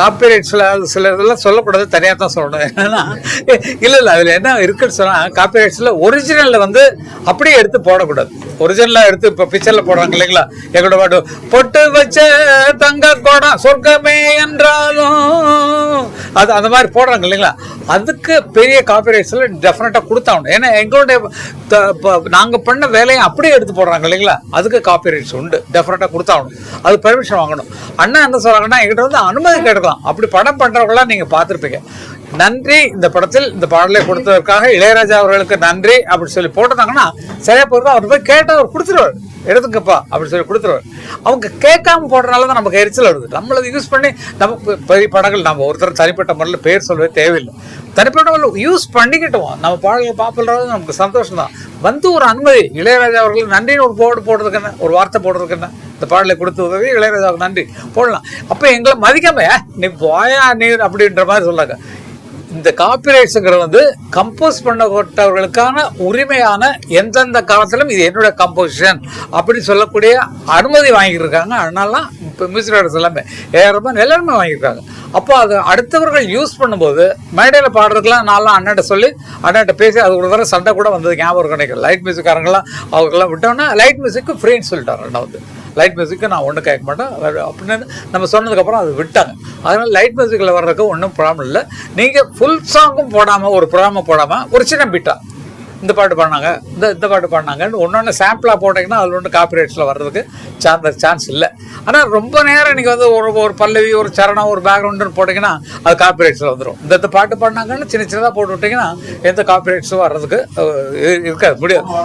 Copyright சில சில இதெல்லாம் சொல்லக்கூடாது தனியாக தான் சொல்லணும். ஏன்னா இல்லை இல்லை அதில் என்ன இருக்குன்னு சொன்னால் காப்பிரைட்ஸில் ஒரிஜினலில் வந்து அப்படியே எடுத்து போடக்கூடாது. ஒரிஜினலாக எடுத்து இப்போ பிக்சரில் போடுறாங்க இல்லைங்களா? எங்களோட பாட்டு பொட்டு வச்ச தங்க கோடம் சொர்க்கமே என்றாலும் அது அந்த மாதிரி போடுறாங்க இல்லைங்களா? அதுக்கு பெரிய காப்பிரைட்ஸில் டெஃபினட்டாக கொடுத்தாகணும். ஏன்னா எங்களுடைய நாங்கள் பண்ண வேலையை அப்படியே எடுத்து போடுறாங்க இல்லைங்களா? அதுக்கு காப்பிரைட்ஸ் உண்டு. டெஃபினட்டாக கொடுத்தாகணும். அது பெர்மிஷன் வாங்கணும். அண்ணா என்ன சொல்கிறாங்கன்னா எங்கிட்ட வந்து அனுமதி கேட்கலாம் அப்படி படம் பண்ணுறவங்களாம் நீங்கள் பார்த்துருப்பீங்க. நன்றி இந்த படத்தில் இந்த பாடலை கொடுத்ததற்காக இளையராஜா அவர்களுக்கு நன்றி அப்படி சொல்லி போட்டிருந்தாங்கன்னா சரியா போகிறது அவர் போய் கேட்டு அவர் கொடுத்துருவார். எடுத்துக்கப்பா அப்படி சொல்லி கொடுத்துருவார். அவங்க கேட்காம போடுறனால தான் நமக்கு எரிச்சல் வருது. நம்மளது யூஸ் பண்ணி நமக்கு பெரிய படங்கள் நம்ம ஒருத்தர் தனிப்பட்ட முறையில் பேர் சொல்லவே தேவையில்லை. தனிப்பட்ட முறையில் யூஸ் பண்ணிக்கிட்டோம் நம்ம பாடல்கள் பாப்புலராக நமக்கு சந்தோஷம் தான் வந்து ஒரு அனுமதி. இளையராஜா அவர்களுக்கு நன்றின்னு ஒரு போர்டு போடுறதுக்கு என்ன? ஒரு வார்த்தை போடுறதுக்கு என்ன? இந்த பாடலை கொடுத்து உதவி இளையராஜாவுக்கு நன்றி. போடலாம். அப்போ எங்களை மதிக்காம "ஏ, நீ போயா நீர் அப்படின்ற மாதிரி சொல்லாங்க இந்த காப்பிரைட்ஸுங்கிறது வந்து கம்போஸ் பண்ணப்பட்டவர்களுக்கான உரிமையான எந்தெந்த காலத்திலும் இது என்னோட கம்போசிஷன் அப்படின்னு சொல்லக்கூடிய அனுமதி வாங்கியிருக்காங்க. அதனால இப்போ மியூசிக் எல்லாமே ஏறமாக எல்லாருமே வாங்கியிருக்காங்க. அப்போ அது அடுத்தவர்கள் யூஸ் பண்ணும்போது மேடையில் பாடுறதுக்கெல்லாம் நான்லாம் அண்ணன்ட்ட சொல்லி அண்ணன்ட்ட பேசி அது ஒரு தடவை சண்டை கூட வந்தது ஞாபகம் கிடைக்கும் லைட் மியூசிக்காரங்களாம் அவங்கெல்லாம் விட்டோன்னா லைட் மியூசிக்கு ஃப்ரீன்னு சொல்லிட்டாங்க அண்ணா வந்து லைட் மியூசிக்கு நான் ஒன்றும் கேட்க மாட்டேன். அப்படின்னு நம்ம சொன்னதுக்கப்புறம் அது விட்டாங்க. அதனால் லைட் மியூசிக்கில் வர்றதுக்கு ஒன்றும் ப்ராப்ளம் இல்லை. நீங்கள் ஃபுல் சாங்கும் போடாமல் ஒரு ப்ராமம் போடாமல் ஒரு சின்ன பிட்டா இந்த பாட்டு பாடினாங்க இந்த இந்த பாட்டு பாடினாங்கன்னு ஒன்று ஒன்று சாம்பிளாக போட்டிங்கன்னா அதில் ஒன்று காப்பிரைட்ஸில் வர்றதுக்கு சான்ஸ் சான்ஸ் இல்லை. ஆனால் ரொம்ப நேரம் நீங்கள் வந்து ஒரு ஒரு பல்லவி ஒரு சரணம் ஒரு பேக்ரவுண்டுன்னு போட்டிங்கன்னா அது காப்பிரைட்ஸில் வந்துடும் இந்த இந்த பாட்டு பாடினாங்கன்னு சின்ன சின்னதாக போட்டு விட்டிங்கன்னா எந்த காப்பிரைட்ஸும் வர்றதுக்கு இருக்காது முடியாது.